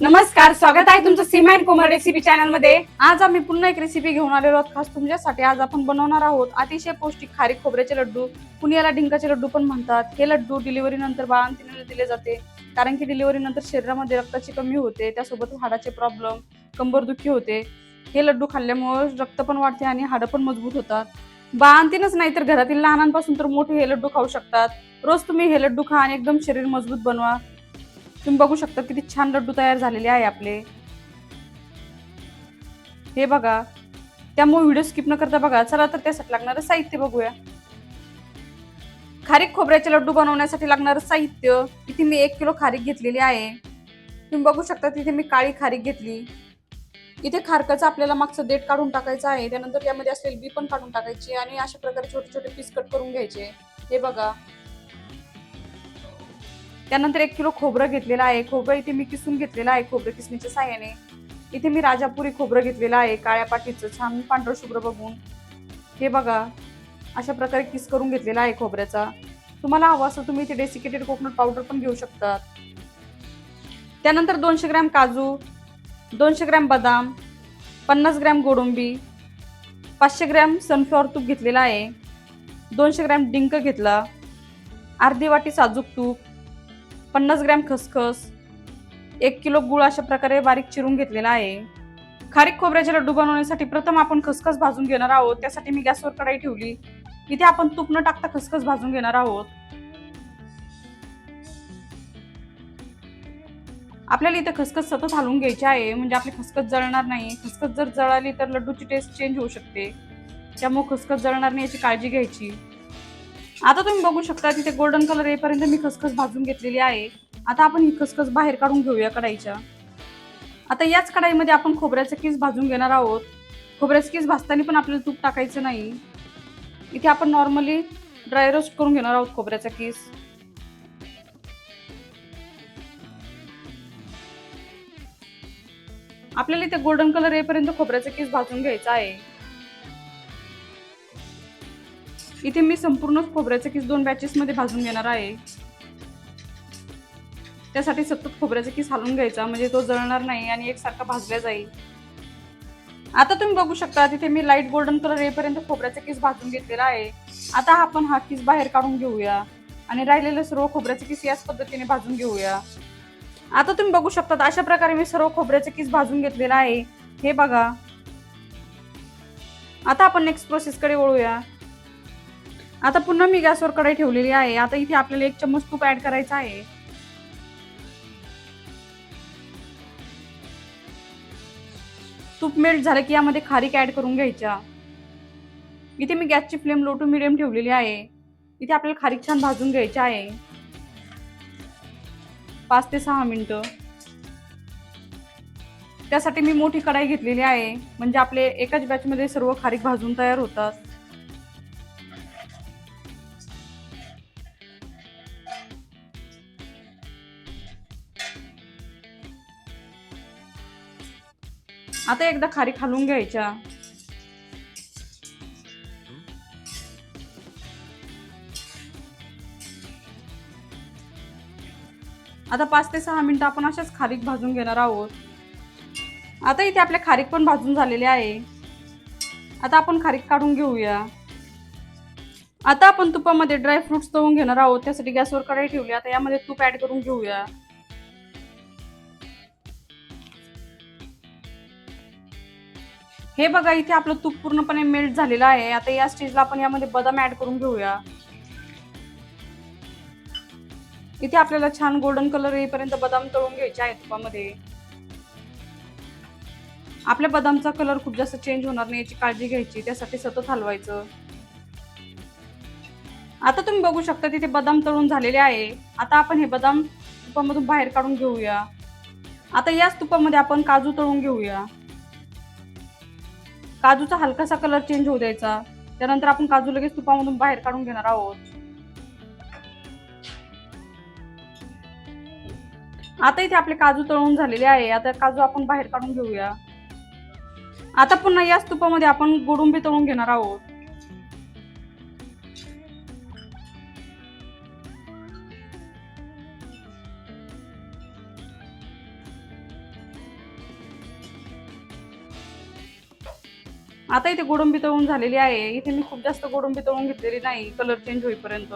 नमस्कार स्वागत आहे तुमचं सीमा अँड कुमार रेसिपी चॅनलमध्ये. आज आम्ही पुन्हा एक रेसिपी घेऊन आलेलो आहोत खास तुमच्यासाठी. आज आपण बनवणार आहोत अतिशय पौष्टिक खारीक खोबऱ्याचे लड्डू. पुण्याला डिंकाचे लड्डू पण म्हणतात. हे लड्डू डिलिव्हरी नंतर बाळांतीने दिले जाते. कारण की डिलिव्हरी नंतर शरीरामध्ये रक्ताची कमी होते. त्यासोबत हाडाचे प्रॉब्लेम कंबरदुखी होते. हे लड्डू खाल्ल्यामुळे रक्त पण वाढते आणि हाडं पण मजबूत होतात. बाळंतीनच नाही तर घरातील लहानांपासून तर मोठे हे लड्डू खाऊ शकतात. रोज तुम्ही हे लड्डू खा आणि एकदम शरीर मजबूत बनवा. तुम्ही बघू शकता किती छान लड्डू तयार झालेले आहे आपले. हे बघा त्यामुळे व्हिडिओ स्किप न करता बघा चला तर त्यासाठी लागणारं साहित्य बघूया. खारीक खोबऱ्याचे लड्डू बनवण्यासाठी लागणारं साहित्य इथे मी एक किलो खारीक घेतलेली आहे. तुम्ही बघू शकता तिथे मी काळी खारीक घेतली. इथे खारकाचं आपल्याला मागचं देठ काढून टाकायचं आहे त्यानंतर यामध्ये असलेली बी पण काढून टाकायची आणि अशा प्रकारे छोटे छोटे पीस कट करून घ्यायचे. हे बघा. त्यानंतर एक किलो खोबरं घेतलेलं आहे. खोबरं इथे मी किसून घेतलेलं आहे खोबरं किसणीच्या साह्याने इथे मी राजापुरी खोबरं घेतलेलं आहे. काळ्या पाठीचं छान पांढरं शुभ्र बघून. हे बघा अशा प्रकारे किस करून घेतलेला आहे खोबऱ्याचा. तुम्हाला हवं असं तुम्ही इथे डेसिकेटेड कोकोनट पावडर पण घेऊ शकतात. त्यानंतर दोनशे ग्रॅम काजू दोनशे ग्रॅम बदाम पन्नास ग्रॅम गोडंबी पाचशे ग्रॅम सनफ्लॉवर तूप घेतलेला आहे. दोनशे ग्रॅम डिंक घेतला. अर्धी वाटी साजूक तूप पन्नास ग्रॅम खसखस एक किलो गुळ अशा प्रकारे बारीक चिरून घेतलेला आहे. खारीक खोबऱ्याचे लड्डू बनवण्यासाठी प्रथम आपण खसखस भाजून घेणार आहोत. त्यासाठी मी गॅसवर कढाई ठेवली. इथे आपण तूप न टाकता खसखस भाजून घेणार आहोत. आपल्याला इथे खसखस सतत हलवून घ्यायची आहे. म्हणजे आपली खसखस जळणार नाही. खसखस जर जळाली तर लड्डूची टेस्ट चेंज होऊ शकते. त्यामुळे खसखस जळणार नाही याची काळजी घ्यायची. आता तुम्ही बघू शकता तिथे गोल्डन कलर येईपर्यंत मी खसखस भाजून घेतलेली आहे. आता आपण ही खसखस बाहेर काढून घेऊया कढाईच्या. आता याच कढाईमध्ये आपण खोबऱ्याचं केस भाजून घेणार आहोत. खोबऱ्याचं केस भाजताना पण आपल्याला तूप टाकायचं नाही. इथे आपण नॉर्मली ड्राय रोस्ट करून घेणार आहोत खोबऱ्याचा केस. आपल्याला इथे गोल्डन कलर येईपर्यंत खोबऱ्याचा केस भाजून घ्यायचा आहे. इथे मी संपूर्ण खोबऱ्याचे किस दोन बॅचेसमध्ये भाजून घेणार आहे. त्यासाठी सतत खोबऱ्याचे किस हालून घ्यायचा म्हणजे तो जळणार नाही आणि एकसारखा भाजला जाईल. आता तुम्ही बघू शकता तिथे मी लाइट गोल्डन कलर येईपर्यंत खोबऱ्याचा किस भाजून घेतलेला आहे. आता आपण हा किस बाहेर काढून घेऊया आणि राहिलेले सर्व खोबऱ्याचे किस याच पद्धतीने भाजून घेऊया. आता तुम्ही बघू शकता अशा प्रकारे मी सर्व खोबऱ्याचे किस भाजून घेतलेला आहे. हे बघा. आता आपण नेक्स्ट प्रोसेस कडे वळूया. आता पुन्हा मी गॅसवर कढाई ठेवलेली आहे. आता इथे आपल्याला एक चम्मच तूप ऍड करायचं आहे. तूप मेल्ट झालं की यामध्ये खारीक ऍड करून घ्यायच्या. इथे मी गॅसची फ्लेम लो टू मिडियम ठेवलेली आहे. इथे आपल्याला खारीक छान भाजून घ्यायची आहे. पाच ते सहा मिनटं. त्यासाठी मी मोठी कढाई घेतलेली आहे. म्हणजे आपले एकाच बॅचमध्ये सर्व खारीक भाजून तयार होतात. आता एकदा खारीक खालून घ्यायच्या. आता पाच ते सहा मिनिटं आपण अशाच खारीक भाजून घेणार आहोत. आता इथे आपल्या खारीक पण भाजून झालेले आहे. आता आपण खारीक काढून घेऊया. आता आपण तुपामध्ये ड्राय फ्रुट्स तळून घेणार आहोत. त्यासाठी गॅसवर कढाई ठेवली. आता यामध्ये तूप ऍड करून घेऊया. हे बघा इथे आपलं तूप पूर्णपणे मेल्ट झालेलं आहे. आता या स्टेजला आपण यामध्ये बदाम ऍड करून घेऊया. इथे आपल्याला छान गोल्डन कलर येईपर्यंत बदाम तळून घ्यायचे आहे तुपामध्ये. आपल्या बदामचा कलर खूप जास्त चेंज होणार नाही याची काळजी घ्यायची त्यासाठी सतत हलवायचं. आता तुम्ही बघू शकता तिथे बदाम तळून झालेले आहे. आता आपण हे बदाम तुपामधून बाहेर काढून घेऊया. आता याच तुपामध्ये आपण काजू तळून घेऊया. काजूचा हलकासा कलर चेंज होऊ द्यायचा. त्यानंतर आपण काजू लगेच तुपामधून बाहेर काढून घेणार आहोत. आता इथे आपले काजू तळून झालेले आहे. आता काजू आपण बाहेर काढून घेऊया. आता पुन्हा याच तुपामध्ये आपण गोडुंबी तळून घेणार आहोत. आता इथे गोडंबी तळून झालेली आहे. इथे मी खूप जास्त गोडंबी तळून घेतलेली नाही. कलर चेंज होईपर्यंत.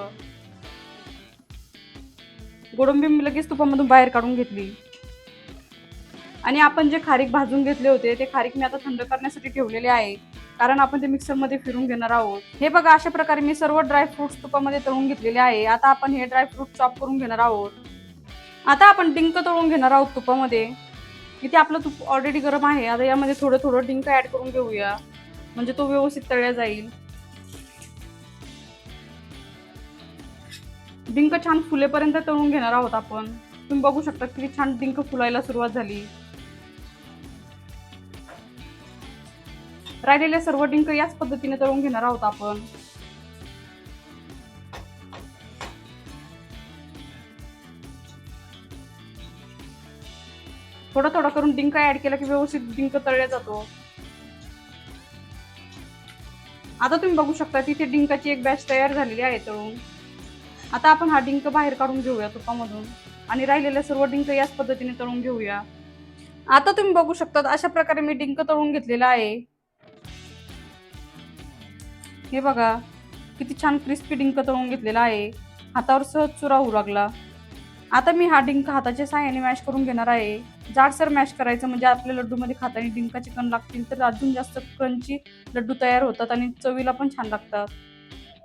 गोडंबी मी लगेच तुपामधून बाहेर काढून घेतली. आणि आपण जे खारीक भाजून घेतले होते ते खारीक मी आता थंड करण्यासाठी ठेवलेले आहे. कारण आपण ते मिक्सरमध्ये फिरून घेणार आहोत. हे बघा अशा प्रकारे मी सर्व ड्रायफ्रुट्स तुपामध्ये तळून घेतलेले आहे. आता आपण हे ड्रायफ्रूट चॉप करून घेणार आहोत. आता आपण डिंक तळून घेणार आहोत तुपामध्ये. इथे आपलं तूप ऑलरेडी गरम आहे. आता यामध्ये थोडं थोडं डिंक ऍड करून घेऊया. म्हणजे तो व्यवस्थित तळला जाईल. डिंक छान फुलेपर्यंत तळून घेणार आहोत आपण. तुम्ही बघू शकता किती छान डिंक फुलायला सुरुवात झाली. राहिलेले सर्व डिंक याच पद्धतीने तळून घेणार आहोत आपण. थोडं थोडं करून डिंक ऍड केला की व्यवस्थित डिंक तळला जातो. आता तुम्ही बघू शकता तिथे डिंकाची एक बॅच तयार झालेली आहे तळून आता आपण हा डिंक बाहेर काढून घेऊया तुपामधून. आणि राहिलेले सर्व डिंक याच पद्धतीने तळून घेऊया. आता तुम्ही बघू शकता अशा प्रकारे मी डिंक तळून घेतलेला आहे. हे बघा किती छान क्रिस्पी डिंक तळून घेतलेला आहे. हातावर सहज चुरा होऊ लागला. आता मी हा डिंक हाताच्या साह्याने मॅश करून घेणार आहे. जाडसर मॅश करायचं म्हणजे आपल्या लड्डूमध्ये खाताना डिंकाचे कण लागतील तर अजून जास्त क्रंची लड्डू तयार होतात आणि चवीला पण छान लागतात.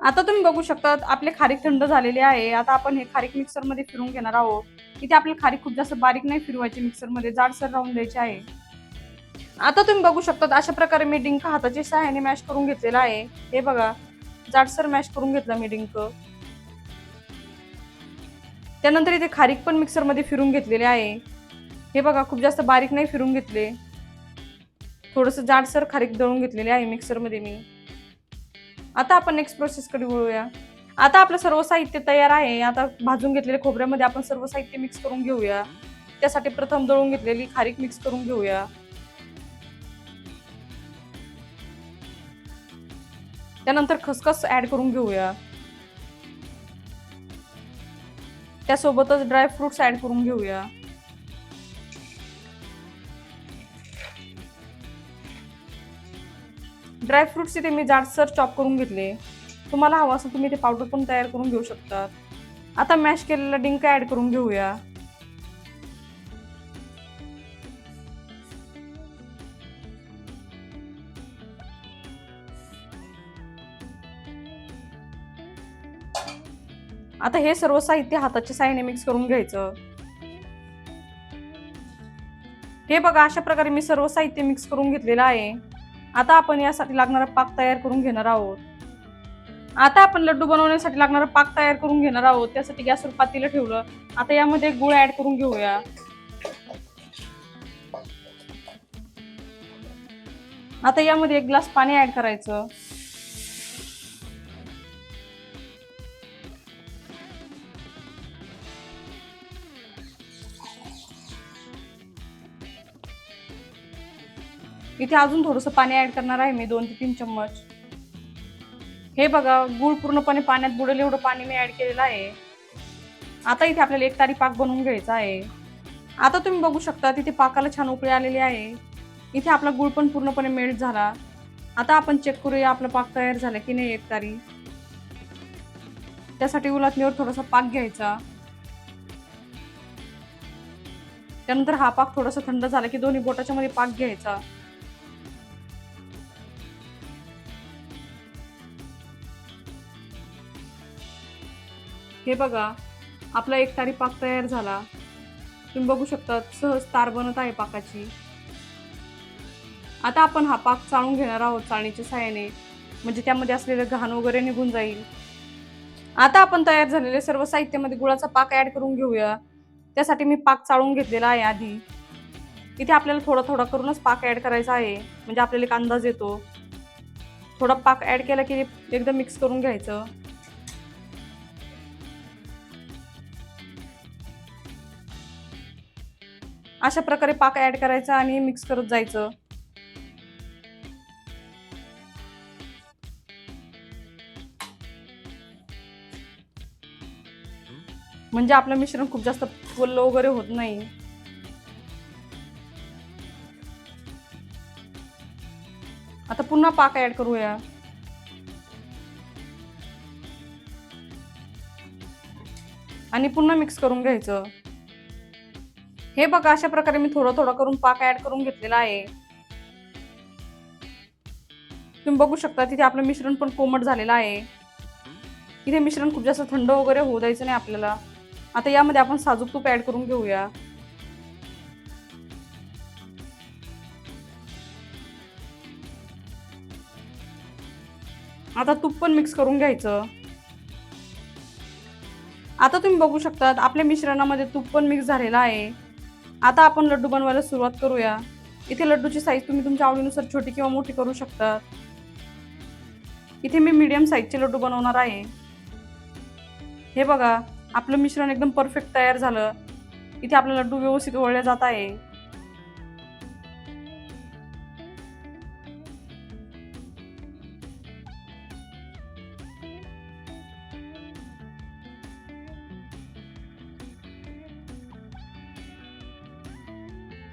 आता तुम्ही बघू शकता आपले खारीक थंड झालेले आहे. आता आपण हे खारीक मिक्सरमध्ये फिरून घेणार आहोत. इथे आपली खारीक खूप जास्त बारीक नाही फिरवायची मिक्सरमध्ये जाडसर राहून द्यायची आहे. आता तुम्ही बघू शकता अशा प्रकारे मी डिंक हाताच्या सहाय्याने मॅश करून घेतलेला आहे. हे बघा जाडसर मॅश करून घेतला मी डिंक त्यानंतर इथे खारीक पण मिक्सरमध्ये फिरून घेतलेले आहे. हे बघा खूप जास्त बारीक नाही फिरून घेतले. थोडंसं जाडसर खारीक दळून घेतलेले आहे मिक्सरमध्ये मी. आता आपण नेक्स्ट प्रोसेसकडे वळूया. आता आपलं सर्व साहित्य तयार आहे. आता भाजून घेतलेल्या खोबऱ्यामध्ये आपण सर्व साहित्य मिक्स करून घेऊया. त्यासाठी प्रथम दळून घेतलेली खारीक मिक्स करून घेऊया. त्यानंतर खसखस ऍड करून घेऊया. त्यासोबतच ड्रायफ्रुट्स ऍड करून घेऊया. ड्रायफ्रुट्स इथे मी जाडसर चॉप करून घेतले. तुम्हाला हवं असं तुम्ही ते पावडर पण तयार करून घेऊ शकता आता मॅश केलेला डिंक ऍड करून घेऊया. आता हे सर्व साहित्य हाताच्या साह्याने मिक्स करून घ्यायचं. हे बघा अशा प्रकारे मी सर्व साहित्य मिक्स करून घेतलेलं आहे. आता आपण यासाठी लागणारा पाक तयार करून घेणार आहोत. आता आपण लड्डू बनवण्यासाठी लागणारा पाक तयार करून घेणार आहोत. त्यासाठी गॅसवर पातेलं ठेवलं. आता यामध्ये गुळ ऍड करून घेऊया. आता यामध्ये एक ग्लास पाणी ऍड करायचं. इथे अजून थोडंसं पाणी ऍड करणार आहे मी दोन ते तीन चम्मच. हे बघा गूळ पूर्णपणे पाण्यात बुडेल एवढं पाणी मी ऍड केलेलं आहे. आता इथे आपल्याला एक तारी पाक बनवून घ्यायचा आहे. आता तुम्ही बघू शकता तिथे पाकाला छान उकळी आलेली आहे. इथे आपला गूळ पण पूर्णपणे मेल्ट झाला. आता आपण चेक करूया आपला पाक तयार झाला की नाही एक तारी. त्यासाठी उलातणीवर थोडासा पाक घ्यायचा. त्यानंतर हा पाक थोडासा थंड झाला की दोन्ही बोटाच्या मध्ये पाक घ्यायचा. हे बघा आपला एक तारी पाक तयार झाला. तुम्ही बघू शकता सहज तार बनत आहे पाकाची. आता आपण हा पाक चाळून घेणार आहोत चाळणीच्या साह्याने. म्हणजे त्यामध्ये असलेलं घाण वगैरे निघून जाईल. आता आपण तयार झालेले सर्व साहित्यामध्ये गुळाचा पाक ॲड करून घेऊया. त्यासाठी मी पाक चाळून घेतलेला आहे आधी. इथे आपल्याला थोडा थोडा करूनच पाक ॲड करायचा आहे. म्हणजे आपल्याला एक अंदाज येतो. थोडा पाक ॲड केला की एकदम मिक्स करून घ्यायचं. अशा प्रकारे पाक ऍड करायचा आणि मिक्स करत जायचं. म्हणजे आपलं मिश्रण खूप जास्त फुल्ल वगैरे होत नाही. आता पुन्हा पाक ऍड करूया. आणि पुन्हा मिक्स करून घ्यायचं. हे बघा अशा प्रकारे मी थोडं थोडं करून पाक ऍड करून घेतलेला आहे. तुम्ही बघू शकता तिथे आपलं मिश्रण पण कोमट झालेलं आहे. इथे मिश्रण खूप जास्त थंड वगैरे होऊ द्यायचं नाही आपल्याला. आता यामध्ये आपण साजूक तूप ऍड करून घेऊया. आता तूप पण मिक्स करून घ्यायचं. आता तुम्ही बघू शकता आपल्या मिश्रणामध्ये तूप पण मिक्स झालेलं आहे. आता आपण लड्डू बनवायला सुरुवात करूया. इथे लड्डूची साईज तुम्ही तुमच्या आवडीनुसार छोटी किंवा मोठी करू शकता इथे मी मीडियम साईजचे लड्डू बनवणार आहे. हे बघा आपलं मिश्रण एकदम परफेक्ट तयार झालं. इथे आपलं लड्डू व्यवस्थित वळले जात आहे.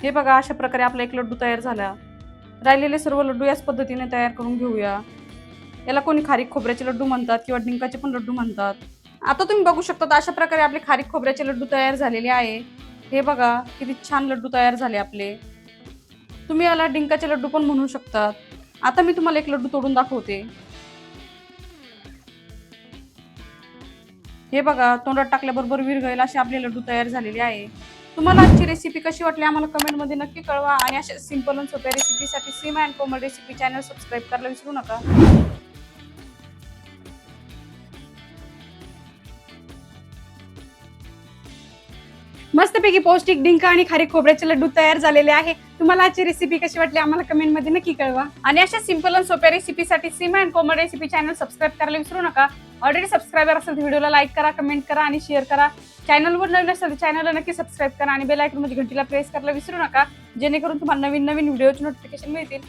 हे बघा अशा प्रकारे आपला एक लड्डू तयार झाला. राहिलेले सर्व लड्डू याच पद्धतीने तयार करून घेऊया. याला कोणी खारीक खोबऱ्याचे लड्डू म्हणतात किंवा डिंकाचे पण लड्डू म्हणतात. आता तुम्ही बघू शकता अशा प्रकारे आपले खारीक खोबऱ्याचे लड्डू तयार झालेले आहे. हे बघा किती छान लड्डू तयार झाले आपले. तुम्ही याला डिंकाचे लड्डू पण म्हणू शकतात. आता मी तुम्हाला एक लड्डू तोडून दाखवते. हे बघा तोंडात टाकल्याबरोबर विरघळेल असे आपले लड्डू तयार झालेले आहे. तुम्हाला आजची रेसिपी कशी वाटली आम्हाला कमेंटमध्ये नक्की कळवा. आणि अशा सिंपल आणि सोप्या रेसिपीसाठी Seema and Komal recipe channel subscribe करायला विसरू नका. मस्तपैकी पौष्टिक डिंक आणि खारी खोबऱ्याचे लड्डू तयार झालेले आहे. तुम्हाला आजची रेसिपी कशी वाटली आम्हाला कमेंटमध्ये नक्की कळवा. आणि अशा सिंपल आणि सोप्या रेसिपीसाठी Seema and Komal recipe channel subscribe करायला विसरू नका. ऑलरेडी सबस्क्रायबर असेल तर व्हिडिओला लाईक करा कमेंट करा आणि शेअर करा. चॅनलवर नवीन असेल तर चॅनलला नक्की सबस्क्राईब करा आणि बेल आयकॉन म्हणजे घंटीला प्रेस करायला विसरू नका. जेणेकरून तुम्हाला नवीन नवीन व्हिडिओचे नोटिफिकेशन मिळतील.